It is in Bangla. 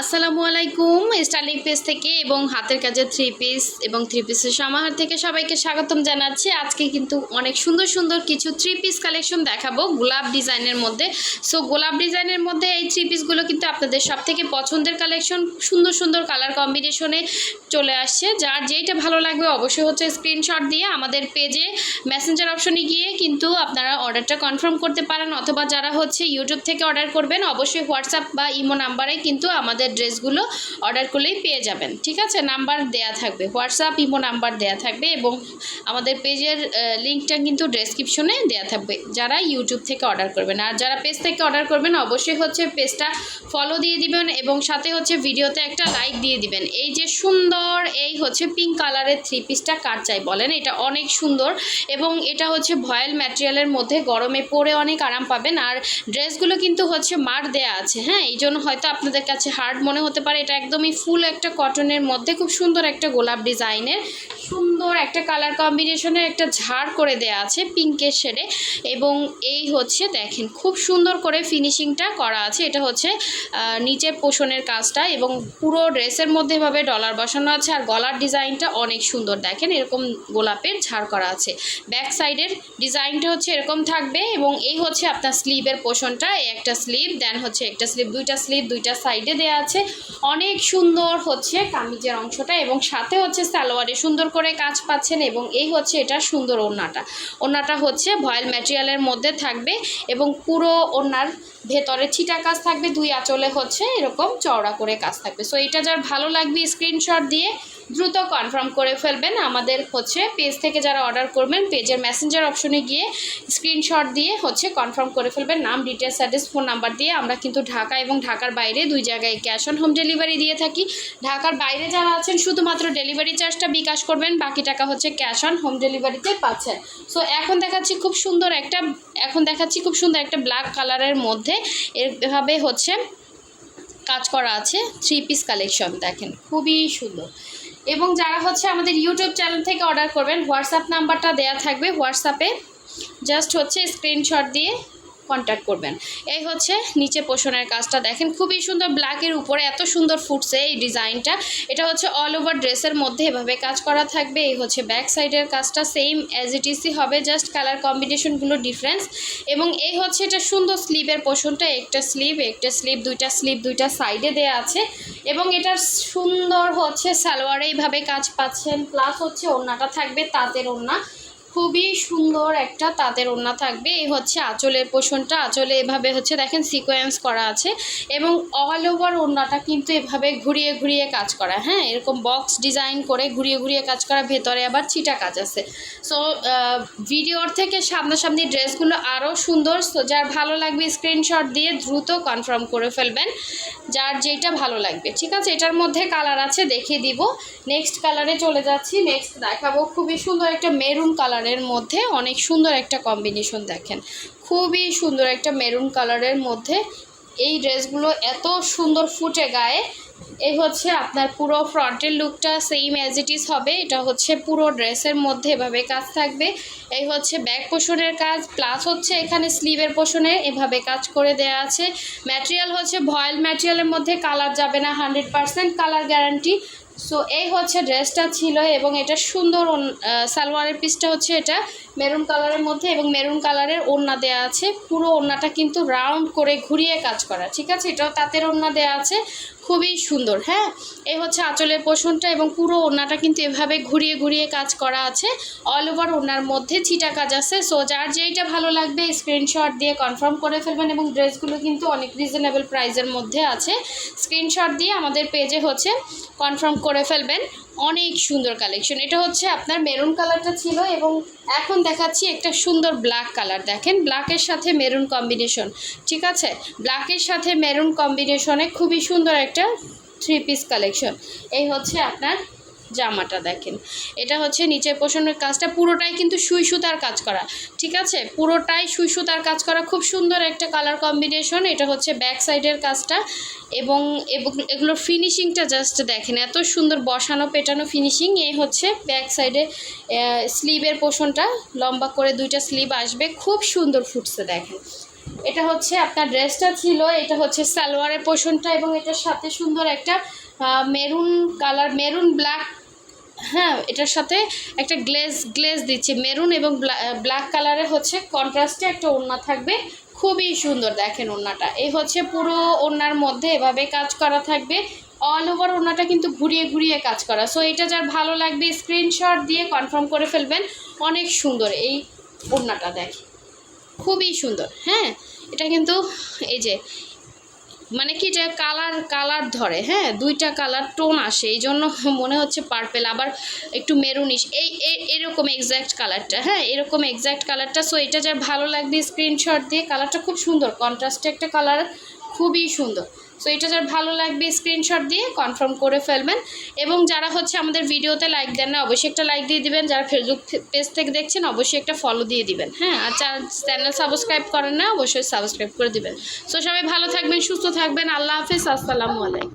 আসসালামু আলাইকুম স্টাইলিং পেজ থেকে এবং হাতের কাজের থ্রি পিস এবং থ্রি পিসের সমাহার থেকে সবাইকে স্বাগতম জানাচ্ছি। আজকে কিন্তু অনেক সুন্দর সুন্দর কিছু থ্রি পিস কালেকশন দেখাবো গোলাপ ডিজাইনের মধ্যে। সো গোলাপ ডিজাইনের মধ্যে এই থ্রি পিসগুলো কিন্তু আপনাদের সব থেকে পছন্দের কালেকশন সুন্দর সুন্দর কালার কম্বিনেশনে চলে আসছে। যার যেইটা ভালো লাগবে অবশ্যই হচ্ছে স্ক্রিনশট দিয়ে আমাদের পেজে মেসেঞ্জার অপশনে গিয়ে কিন্তু আপনারা অর্ডারটা কনফার্ম করতে পারেন। অথবা যারা হচ্ছে ইউটিউব থেকে অর্ডার করবেন, অবশ্যই হোয়াটসঅ্যাপ বা ইমো নাম্বারে কিন্তু আমাদের ড্রেসগুলো অর্ডার করলেই পেয়ে যাবেন। ঠিক আছে? নাম্বার দেয়া থাকবে। হোয়াটসঅ্যাপ, ইমো নাম্বার দেয়া থাকবে এবং আমাদের পেজের লিঙ্কটা কিন্তু ডেসক্রিপশনে দেয়া থাকবে যারা ইউটিউব থেকে অর্ডার করবেন। আর যারা পেজ থেকে অর্ডার করবেন, অবশ্যই হচ্ছে পেজটা ফলো দিয়ে দিবেন এবং সাথে হচ্ছে ভিডিওতে একটা লাইক দিয়ে দিবেন। এই যে সুন্দর, এই হচ্ছে পিঙ্ক কালারের থ্রি পিসটা কার চাই বলেন? এটা অনেক সুন্দর এবং এটা হচ্ছে ভয়েল ম্যাটেরিয়ালের মধ্যে গরমে পরে অনেক আরাম পাবেন। আর ড্রেসগুলো কিন্তু হচ্ছে মার দেয়া আছে হ্যাঁ? এই জন্য হয়তো আপনাদের কাছে হার্ড মনে হতে পারে এটা একদমই ফুল একটা কটনের মধ্যে খুব সুন্দর একটা গোলাপ ডিজাইনের, সুন্দর একটা কালার কম্বিনেশনের একটা ঝাড় করে দেয়া আছে পিঙ্কের শেডে এবং এই হচ্ছে দেখেন, খুব সুন্দর করে ফিনিশিংটা করা আছে। এটা হচ্ছে নিচের পোষণের কাজটা এবং পুরো ড্রেসের মধ্যে এভাবে ডলার বসানো আছে আর গলার ডিজাইনটা অনেক সুন্দর। দেখেন এরকম গোলাপের ঝাড় করা আছে। ব্যাক সাইডের ডিজাইনটা হচ্ছে এরকম থাকবে এবং এই হচ্ছে আপনার স্লিভের পোষণটা একটা স্লিভ দেন হচ্ছে একটা স্লিভ দুইটা স্লিভ দুইটা সাইডে দেওয়া আছে। অনেক সুন্দর হচ্ছে কামিজের অংশটা এবং সাথে হচ্ছে সালোয়ারে সুন্দর করে কাজ পাচ্ছেন এবং এই হচ্ছে এটা সুন্দর ওড়নাটা। ওড়নাটা হচ্ছে ভয়েল ম্যাটেরিয়ালের মধ্যে থাকবে এবং পুরো ওড়নার ভেতরে ছিটা কাজ থাকবে, দুই আঁচলে হচ্ছে এরকম চওড়া করে কাজ থাকবে। সো এটা যার ভালো লাগবে স্ক্রিনশট দিয়ে দ্রুত কনফার্ম করে ফেলবেন। আমাদের হচ্ছে পেজ থেকে যারা অর্ডার করবেন পেজের মেসেঞ্জার অপশনে গিয়ে স্ক্রিনশট দিয়ে হচ্ছে কনফার্ম করে ফেলবেন। নাম ডিটেলস অ্যাড্রেস ফোন নাম্বার দিয়ে আমরা কিন্তু ঢাকা এবং ঢাকার বাইরে দুই জায়গায় ক্যাশ অন হোম ডেলিভারি দিয়ে থাকি। ঢাকার বাইরে যারা আছেন, শুধুমাত্র ডেলিভারি চার্জটা বিকাশ করবেন, বাকি টাকা হচ্ছে ক্যাশ অন হোম ডেলিভারিতে পাচ্ছেন। সো এখন দেখাচ্ছি খুব সুন্দর একটা, এখন দেখাচ্ছি খুব সুন্দর একটা ব্ল্যাক কালারের মধ্যে এভাবে হচ্ছে কাজ করা আছে থ্রি পিস কালেকশন দেখেন, খুবই সুন্দর। এবং যারা হচ্ছে আমাদের ইউটিউব চ্যানেল থেকে অর্ডার করবেন হোয়াটসঅ্যাপ নাম্বারটা দেয়া থাকবে হোয়াটসঅ্যাপে জাস্ট হচ্ছে স্ক্রিনশট দিয়ে কন্ট্যাক্ট করবেন। এই হচ্ছে নিচে পোষণের কাজটা। দেখেন, খুবই সুন্দর ব্ল্যাকের উপরে এত সুন্দর ফুটছে এই ডিজাইনটা। এটা হচ্ছে অল ওভার ড্রেসের মধ্যে এভাবে কাজ করা থাকবে। এই হচ্ছে ব্যাক সাইডের কাজটা সেম অ্যাজ ইট ইসই হবে জাস্ট কালার কম্বিনেশনগুলো ডিফারেন্স এবং এই হচ্ছে এটা সুন্দর স্লিভের পোষণটা, একটা স্লিভ একটা স্লিভ দুইটা স্লিভ দুইটা সাইডে দেয়া আছে। এবং এটার সুন্দর হচ্ছে সালোয়ারে, এইভাবে কাজ পাচ্ছেন। প্লাস হচ্ছে ওড়নাটা থাকবে তাঁতের ওড়না। খুবই সুন্দর একটা তাঁতের ওড়না থাকবে। এই হচ্ছে আঁচলের পোষণটা। আঁচলে এভাবে হচ্ছে দেখেন সিকোয়েন্স করা আছে এবং অল ওভার ওড়নাটা কিন্তু এভাবে ঘুরিয়ে ঘুরিয়ে কাজ করা। হ্যাঁ এরকম বক্স ডিজাইন করে ঘুরিয়ে ঘুরিয়ে কাজ করা, ভেতরে আবার ছিটা কাজ আছে। সো ভিডিওর থেকে সামনাসামনি ড্রেসগুলো আরও সুন্দর। সো যার ভালো লাগবে স্ক্রিনশট দিয়ে দ্রুত কনফার্ম করে ফেলবেন। যার যেটা ভালো লাগবে, ঠিক আছে? এটার মধ্যে কালার আছে, দেখিয়ে দিব। নেক্সট কালারে চলে যাচ্ছি। নেক্সট দেখাবো। খুবই সুন্দর একটা মেরুন কালারের মধ্যে অনেক সুন্দর একটা কম্বিনেশন দেখেন। খুবই সুন্দর একটা মেরুন কালারের মধ্যে এই ড্রেসগুলো এত সুন্দর ফুটে গায়ে। এই হচ্ছে আপনার পুরো ফ্রন্টের লুকটা সেম অ্যাজ ইট ইজ হবে। এটা হচ্ছে পুরো ড্রেসের মধ্যে এভাবে কাজ থাকবে। এই হচ্ছে ব্যাক পোষণের কাজ প্লাস হচ্ছে এখানে স্লিভের পোষণে এভাবে কাজ করে দেয়া আছে। ম্যাটেরিয়াল হচ্ছে ভয়েল ম্যাটেরিয়ালের মধ্যে কালার যাবে না hundred percent colour guarantee so এই হচ্ছে ড্রেসটা ছিল এবং এটা সুন্দর সালোয়ারের পিসটা হচ্ছে এটা মেরুন কালারের মধ্যে এবং মেরুন কালারের ওড়না দেয়া আছে। পুরো ওড়নাটা কিন্তু রাউন্ড করে ঘুরিয়ে কাজ করা, ঠিক আছে? এটাও তাঁতের ওড়না দেয়া আছে। খুবই সুন্দর হ্যাঁ? এই হচ্ছে আঁচলের পোষণটা এবং পুরো ওড়নাটা কিন্তু এভাবে ঘুরিয়ে ঘুরিয়ে কাজ করা আছে। অল ওভার ওড়নার মধ্যে ছিটা কাজ আছে। সো যার যেইটা ভালো লাগবে স্ক্রিনশট দিয়ে কনফার্ম করে ফেলবেন এবং ড্রেসগুলো কিন্তু অনেক রিজনেবল প্রাইসের মধ্যে আছে। স্ক্রিনশট দিয়ে আমাদের পেজে হচ্ছে কনফার্ম করে ফেলবেন। অনেক সুন্দর কালেকশন এটা হচ্ছে আপনার মেরুন কালারটা ছিল এবং এখন দেখাচ্ছি একটা সুন্দর ব্ল্যাক কালার দেখেন ব্ল্যাকের সাথে মেরুন কম্বিনেশন ঠিক আছে? ব্ল্যাকের সাথে মেরুন কম্বিনেশনে খুবই সুন্দর একটা থ্রি পিস কালেকশন এই হচ্ছে আপনার জামাটা দেখেন। এটা হচ্ছে নিচের পোষণের কাজটা, পুরোটাই কিন্তু সুই সুতার কাজ করা, ঠিক আছে? পুরোটাই সুই সুতার কাজ করা, খুব সুন্দর একটা কালার কম্বিনেশন এটা হচ্ছে ব্যাক সাইডের কাজটা এবং এগুলোর ফিনিশিংটা জাস্ট দেখেন, এত সুন্দর বসানো পেটানো ফিনিশিং এ হচ্ছে ব্যাক সাইডে স্লিভের পোষণটা, লম্বা করে দুইটা স্লিভ আসবে, খুব সুন্দর ফুটছে দেখেন। এটা হচ্ছে আপনার ড্রেসটা ছিল, এটা হচ্ছে সালোয়ারের পোষণটা এবং এটার সাথে সুন্দর একটা মেরুন কালার মেরুন ব্ল্যাক হ্যাঁ এটার সাথে একটা গ্লেজ গ্লেজ দিচ্ছে। মেরুন এবং ব্ল্যাক কালারের হচ্ছে কন্ট্রাস্টে একটা ওড়না থাকবে। খুবই সুন্দর দেখেন ওড়নাটা। এই হচ্ছে পুরো ওড়নার মধ্যে এভাবে কাজ করা থাকবে। অল ওভার ওড়নাটা কিন্তু ঘুরিয়ে ঘুরিয়ে কাজ করা। সো এটা যার ভালো লাগবে স্ক্রিনশট দিয়ে কনফার্ম করে ফেলবেন। অনেক সুন্দর এই ওড়নাটা দেখে খুবই সুন্দর। হ্যাঁ এটা কিন্তু এই যে মানে কি এটা কালার কালার ধরে হ্যাঁ? দুইটা কালার টোন আসে এই জন্য মনে হচ্ছে পার্পেল আবার একটু মেরুনিশ এই এরকম এক্স্যাক্ট কালারটা হ্যাঁ? এরকম এক্স্যাক্ট কালারটা সো এটা যার ভালো লাগবে স্ক্রিনশট দিয়ে কালারটা খুব সুন্দর। কন্ট্রাস্টে একটা কালার খুবই সুন্দর। সো এটা যার ভালো লাগবে স্ক্রিনশট দিয়ে কনফার্ম করে ফেলবেন। এবং যারা হচ্ছে আমাদের ভিডিওতে লাইক দেন না, অবশ্যই একটা লাইক দিয়ে দিবেন। যারা ফেসবুক পেজ থেকে দেখছেন, অবশ্যই একটা ফলো দিয়ে দিবেন। হ্যাঁ আর চ্যানেল সাবস্ক্রাইব করেন না, অবশ্যই সাবস্ক্রাইব করে দিবেন। সো সবাই ভালো থাকবেন, সুস্থ থাকবেন। আল্লাহ হাফিজ, আসসালামু আলাইকুম।